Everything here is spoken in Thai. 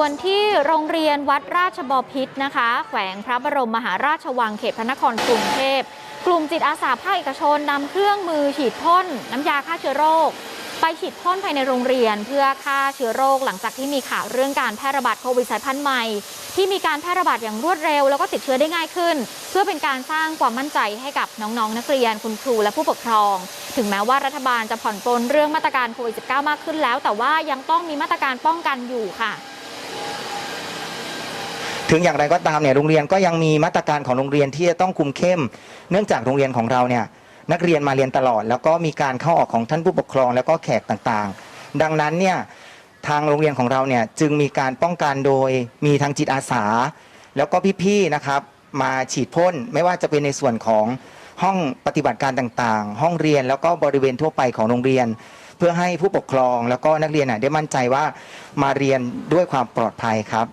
ส่วนที่โรงเรียนวัดราชบพิตรนะคะ แขวงพระบรมมหาราชวังเขตพระนครกรุงเทพ กลุ่มจิตอาสาภาคเอกชนนำเครื่องมือฉีดพ่นน้ำยาฆ่าเชื้อโรค ไปฉีดพ่นภายในโรงเรียนเพื่อฆ่าเชื้อโรคหลังจากที่มีข่าวเรื่องการแพร่ระบาดโควิดสายพันธุ์ใหม่ ที่มีการแพร่ระบาดอย่างรวดเร็ว แล้วก็ติดเชื้อได้ง่ายขึ้น เพื่อเป็นการสร้างความมั่นใจให้กับน้องๆนักเรียนคุณครูและผู้ปกครอง ถึงแม้ว่ารัฐบาลจะผ่อนปลนเรื่องมาตรการโควิด -19 มากขึ้นแล้ว แต่ว่ายังต้องมีมาตรการป้องกันอยู่ค่ะ ถึงอย่างไรก็ตามเนี่ยโรงเรียนก็ยังมีมาตรการของโรงเรียนที่จะต้องคุมเข้ม เนื่องจากโรงเรียนของเราเนี่ยนักเรียนมาเรียนตลอด แล้วก็มีการเข้าออกของท่านผู้ปกครอง แล้วก็แขกต่างๆ ดังนั้นเนี่ยทางโรงเรียนของเราเนี่ยจึงมีการป้องกันโดยมีทางจิตอาสา แล้วก็พี่ๆนะครับมาฉีดพ่นไม่ว่าจะเป็นในส่วนของห้องปฏิบัติการต่างๆ ห้องเรียนแล้วก็บริเวณทั่วไปของโรงเรียน เพื่อให้ผู้ปกครองแล้วก็นักเรียนน่ได้มั่นใจว่ามาเรียนด้วยความปลอดภัยครับ